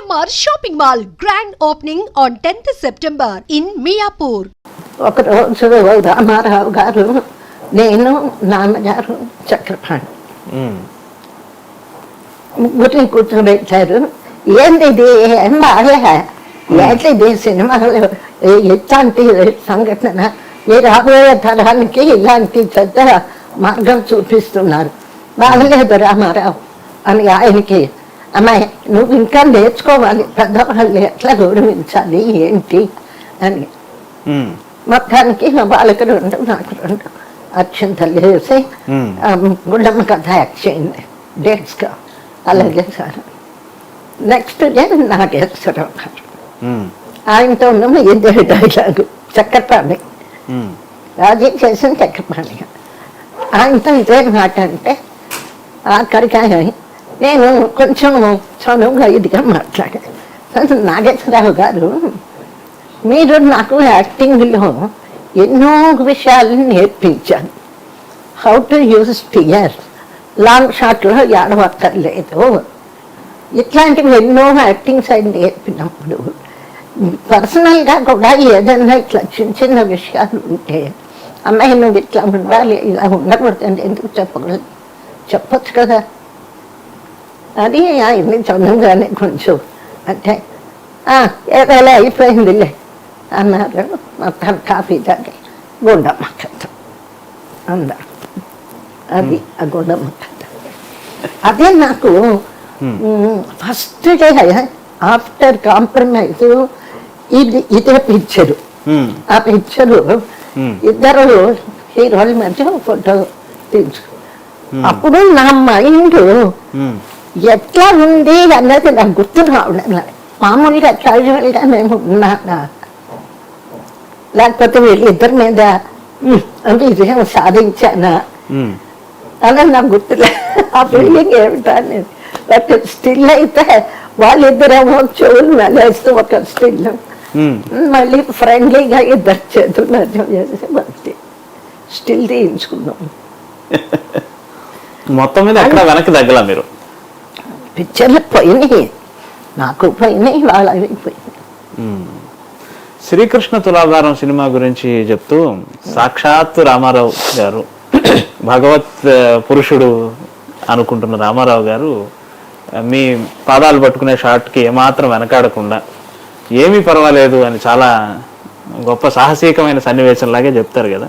CMR shopping mall grand opening on 10th September in Miyapur ఒకరోజు రామారావు గారు నేను నాన్నగారు చక్రపాణి. ముగ్గురిని కూర్చోబెట్టారు. ఏంది ఇది? ఏం బాగా? ఏంటిది సినిమాలు ఇట్లాంటి సంఘటన ఈ రాబోయే తరానికి ఇలాంటి పెద్ద మార్గం చూపిస్తున్నారు. బాగలేదు రామారావు అని ఆయనకి అమ్మాయి నువ్వు ఇంకా నేర్చుకోవాలి. పెద్దవాళ్ళు ఎట్లా గౌరవించాలి? ఏంటి అని. మొత్తానికి వాళ్ళకి రెండు నాకు రెండు. వేసి మ్మ్. ఆ, గుండమ్మ కథ యాక్ట్ చేయండి డేట్స్గా అలాగే సార్. నెక్స్ట్ డే నాగేశ్వరరావు గారు. ఉమ్. ఆయనతో ఉన్న ఇదే డైలాగు చక్కెరపాణి ఉమ్. రాజీ చేసిన చక్కెరపాణి ఆయనతో ఇదే మాట అంటే ఆఖరికి ఆయన నేను కొంచెం చనువుగా ఇదిగా మాట్లాడాను. నాగేశ్వరరావు గారు మీరు నాకు యాక్టింగ్లో ఎన్నో విషయాలు నేర్పించాను how to use steer long షాట్లో ఏడవక్కర్లేదు. ఇట్లాంటివి ఎన్నో యాక్టింగ్ సైడ్ నేర్పినప్పుడు పర్సనల్గా కూడా ఏదైనా ఇట్లా చిన్న చిన్న విషయాలు ఉంటే అమ్మాయి నువ్వు ఇట్లా ఉండాలి ఇలా ఉండకూడదు ఎందుకు చెప్పకూడదు? చెప్పొచ్చు కదా. అది ఆయన్ని చదువుగానే కొంచెం అంటే "ఆ, ఏదైనా అయిపోయిందిలే అన్నారు. మొత్తం కాఫీ తాగి గుండమ్మ కథ అందరు అది ఆ గుండమ్మ కథ అదే నాకు ఫస్ట్ డే ఆఫ్టర్ కాంప్రమైజ్ ఇది ఇదే పిక్చరు. ఆ పిక్చరు. ఇద్దరు హీరోల మధ్య ఫోటో తీసు అప్పుడు నా మైండ్. ఎట్లా ఉంది అన్నది నాకు గుర్తు రావడం. మామూలుగా క్యాజువల్గా మేము ఉన్నానా లేకపోతే వీళ్ళిద్దరి మీద "ఉమ్, విజయం సాధించానా. అని నాకు గుర్తులే ఆ ఫీలింగ్ ఏమిటా బట్ స్టిల్ అయితే వాళ్ళిద్దరేమో చెవులు మెలేస్తూ ఒక స్టిల్. మళ్ళీ ఫ్రెండ్లీగా ఇద్దరు చేతులు చేసి భక్తి స్టిల్ తీయించుకున్నాం. మొత్తం మీద ఎక్కడ వెనక్కి తగ్గల మీరు? పోయినాయి నాకు పోయినాయి వాళ్ళవి పోయినాయి. శ్రీకృష్ణ తులాభారం సినిమా గురించి చెప్తూ సాక్షాత్తు రామారావు గారు భగవత్ పురుషుడు అనుకుంటున్న రామారావు గారు మీ పాదాలు పట్టుకునే షాట్కి ఏమాత్రం వెనకాడకుండా ఏమీ పర్వాలేదు అని చాలా గొప్ప సాహసీకమైన సన్నివేశం లాగే చెప్తారు కదా.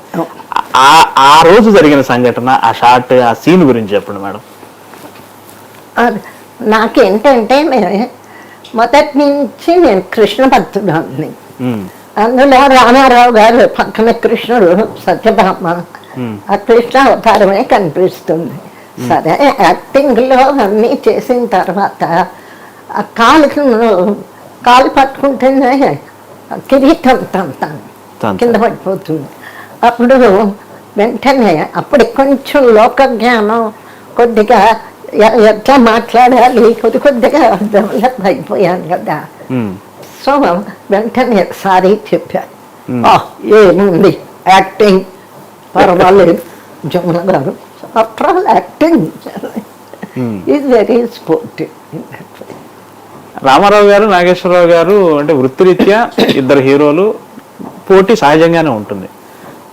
ఆ ఆ రోజు జరిగిన సంఘటన ఆ షాట్ ఆ సీన్ గురించి చెప్పండి మేడం. నాకేంటంటే నే- మొదటి నుంచి నేను కృష్ణ భక్తుడాన్ని. అందులో రామారావు గారు పక్కన కృష్ణుడు సత్యభామ. ఆ కృష్ణ అవతారమే కనిపిస్తుంది సరే యాక్టింగ్లో అన్నీ చేసిన తర్వాత ఆ కాలుకి కాలు పట్టుకుంటేనే కిరీటం తంతాను. కింద పడిపోతుంది అప్పుడు వెంటనే అప్పుడు కొంచెం లోక జ్ఞానం కొద్దిగా ఎట్లా మాట్లాడాలి కొద్ది కొద్దిగా డెవలప్ అయిపోయాను కదా. సో వెంటనే సారీ చెప్పాను Hmm. "ఆ, ఏముంది? యాక్టింగ్. పర్వాలేదు జమున గారు. After all acting. Is very sportive Ramarao గారు నాగేశ్వరరావు గారు అంటే వృత్తిరీత్యా ఇద్దరు హీరోలు పోటీ సహజంగానే ఉంటుంది.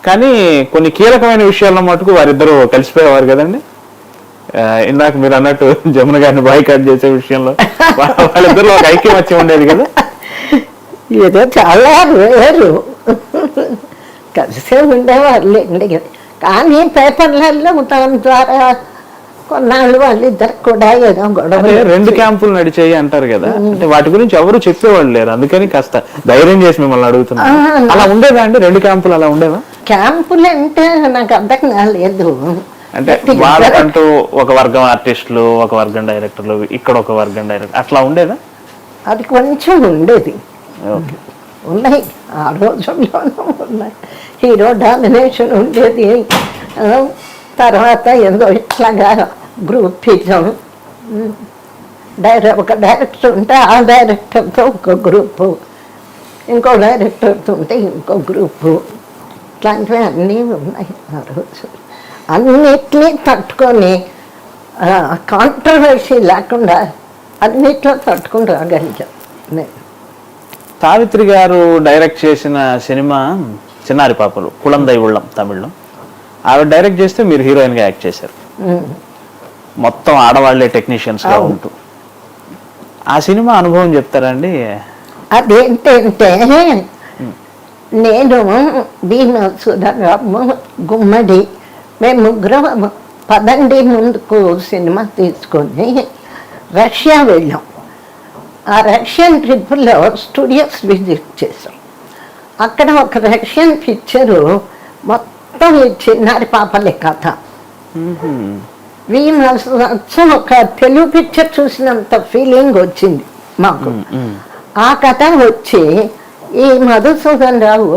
కానీ కొన్ని కీలకమైన విషయాల్లో మటుకు వారిద్దరూ కలిసిపోయేవారు కదండి. ఇందాక మీరు అన్నట్టు జమున గారిని బాయ్కాట్ చేసే విషయంలో వాళ్ళిద్దరిలో ఒక ఐక్యమత్యం ఉండేది కదా? ఏదో చాలా వేరు కలిసే ఉండేవాళ్ళండి కానీ పేపర్లలో దాని ద్వారా కొన్నాళ్ళు వాళ్ళిద్దరు కూడా ఏదో గొడవ రెండు క్యాంపులు నడిచేయి అంటారు కదా. అంటే వాటి గురించి ఎవరు చెప్పేవాళ్ళు లేరు. అందుకని కాస్త ధైర్యం చేసి మిమ్మల్ని అడుగుతున్నాను ఆ, అలా ఉండేదా అండి? రెండు క్యాంపులు అలా ఉండేవా? క్యాంపులు అంటే నాకు అర్థం కాలేదు. అంటే వాళ్ళకంటూ ఒక వర్గం ఆర్టిస్టులు ఒక వర్గం డైరెక్టర్లు ఇక్కడ ఒక వర్గం డైరెక్టర్ అట్లా ఉండేదా? అది కొంచెం ఉండేది. ఓకే. ఉన్నాయి. ఆ రోజుల్లోనూ ఉన్నాయి. హీరో డామినేషన్ ఉండేది. తర్వాత ఏదో ఇట్లాగా గ్రూప్ ఇజం. డైరెక్ట్ ఒక డైరెక్టర్ ఉంటే ఆ డైరెక్టర్తో ఒక గ్రూపు ఇంకో డైరెక్టర్తో ఉంటే ఇంకో గ్రూపు ఇట్లాంటివి అన్నీ ఉన్నాయి ఆ రోజు అన్నిటినీ తట్టుకొని కాంట్రవర్సీ లేకుండా అన్నిట్లో తట్టుకుని రాగలిగాం నేను సావిత్రి గారు డైరెక్ట్ చేసిన సినిమా చిన్నారి పాపలు కుళందై ఉళ్ళం తమిళ్ళో. ఆవిడ డైరెక్ట్ చేస్తే మీరు హీరోయిన్గా యాక్ట్ చేశారు. మొత్తం ఆడవాళ్ళే టెక్నీషియన్స్గా అవును. ఉంటూ. ఆ సినిమా అనుభవం చెప్తారండి? అదేంటంటే నేను భీమ సుధరాము గుమ్మడి మేము ముగ్గురం పదండి ముందుకు సినిమా తీసుకొని రష్యా వెళ్ళాం. ఆ రష్యన్ ట్రిప్లో స్టూడియోస్ విజిట్ చేసాం అక్కడ ఒక రష్యన్ పిక్చరు మొత్తం ఈ చిన్నారి పాపలే కథ. అచ్చం ఒక తెలుగు పిక్చర్ చూసినంత ఫీలింగ్ వచ్చింది మాకు. ఆ కథ వచ్చి ఈ మధుసూదన్ రావు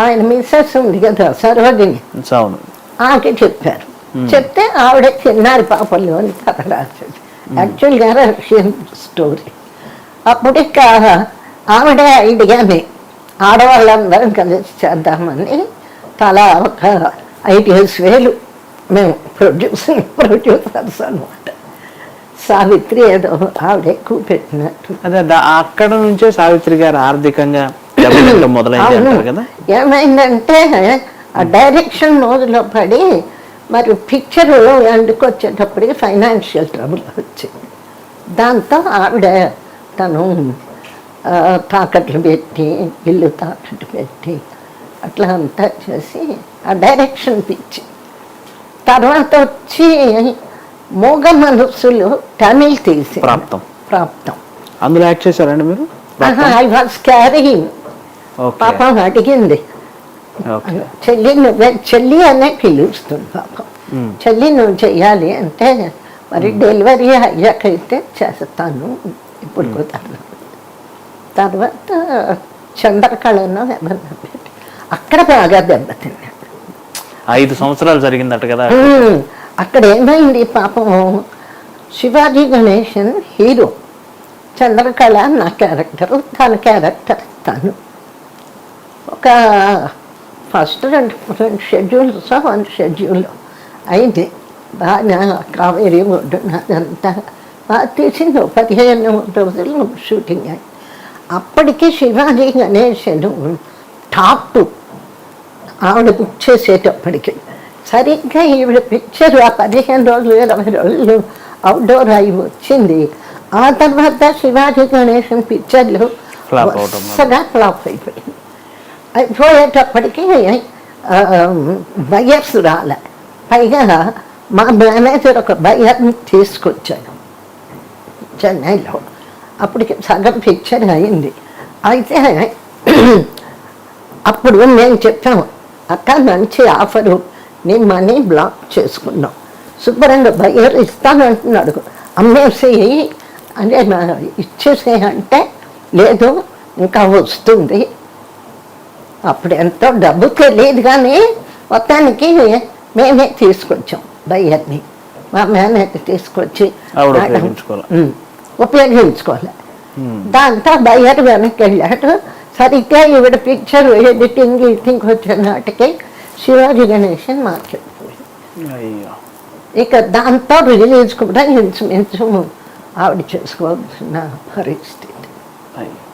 ఆయన మిస్సెస్ ఉంది కదా సరోజిని అవును. ఆమెకి చెప్పారు. చెప్తే ఆవిడ చిన్నారి పాపలు అని కథ రాసేది యాక్చువల్గా రష్యన్ స్టోరీ అప్పుడు ఇక ఆవిడ ఐడియాని ఆడవాళ్ళందరం కలిసి చేద్దామని తలా ఒక ఐడియాస్ వేలు మేము ప్రొడ్యూసింగ్ ప్రొడ్యూసర్స్ అనమాట సావిత్రి ఏదో ఆవిడ ఎక్కువ పెట్టినట్టు. అదే అక్కడ నుంచే సావిత్రి గారు ఆర్థికంగా ఏమైందంటే ఆ డైరెక్షన్ మోజులో పడి మరి పిక్చర్ ఎండుకు వచ్చేటప్పటికి ఫైనాన్షియల్ ట్రబుల్ వచ్చింది. దాంతో ఆవిడ తను తాకట్లు పెట్టి ఇల్లు తాకట్టు పెట్టి అట్లా అంతా చేసి ఆ డైరెక్షన్ పిచ్చి. తర్వాత వచ్చి మూగ మనస్సులు తమిళ్ తీసి ప్రాప్తం. ప్రాప్తం. అందులో యాక్ట్ చేశారండి మీరు? I was carrying okay. పాపం అడిగింది. చెల్లి నువ్వే చెల్లి అనే పిలుస్తుంది పాపం. చెల్లి నువ్వు చెయ్యాలి అంటే మరి డెలివరీ అయ్యాకైతే చేస్తాను. ఇప్పుడు కుదరదు. తర్వాత చంద్రకళను ఏమన్నా పెట్టి అక్కడ బాగా దెబ్బతిన్నాడు. ఐదు సంవత్సరాలు జరిగిందట కదా. మ్మ్. అక్కడ ఏమైంది పాపం? శివాజీ గణేశన్ హీరో. చంద్రకళ నా క్యారెక్టర్ తన క్యారెక్టర్ తను ఒక ఫస్ట్ రెండు రెండు షెడ్యూల్స్ వన్ షెడ్యూల్ అయింది బాగా కావేరి బాగా తీసింది పదిహేను రోజులు షూటింగ్ అయింది అప్పటికి శివాజీ గణేశన్ టాప్ ఆవిడ బుక్ చేసేటప్పటికి సరిగ్గా ఈవిడ పిక్చర్ ఆ పదిహేను రోజులు ఇరవై రోజులు అవుట్డోర్ అయి వచ్చింది. ఆ తర్వాత శివాజీ గణేశన్ పిక్చర్లు. వరుసగా ఫ్లాప్ అయిపోయింది. అయిపోయేటప్పటికీ బయర్స్ రాలే పైగా మా మేనేజర్ ఒక బయర్ని తీసుకొచ్చాను చెన్నైలో అప్పటికి సగం పిక్చర్ అయింది అయితే అప్పుడు మేము చెప్పాము అక్క మంచి ఆఫరు నీ మనీ బ్లాక్ చేసుకున్నాం శుభ్రంగా బయ్యర్ ఇస్తానంటున్నాడు అమ్మేసి అంటే ఇచ్చేసే అంటే లేదు ఇంకా వస్తుంది అప్పుడు ఎంతో డబ్బు తెలియదు కానీ మొత్తానికి మేమే తీసుకొచ్చాం బయ్యర్ని మా మేనేజర్ తీసుకొచ్చి ఉపయోగించుకోవాలి. దాంతో బయ్యర్ వెనక్కి వెళ్ళాడు. సరిగ్గా ఈవిడ పిక్చర్ ఎడిటింగ్ ఎడిటింగ్ వచ్చిన నాటికి శివాజీ మార్కెట్ అయ్యో. ఇక దాంతో రిలీజ్ కూడా ఇంచుమించు ఆవిడ చేసుకోవాల్సిన పరిస్థితి. అయ్యో.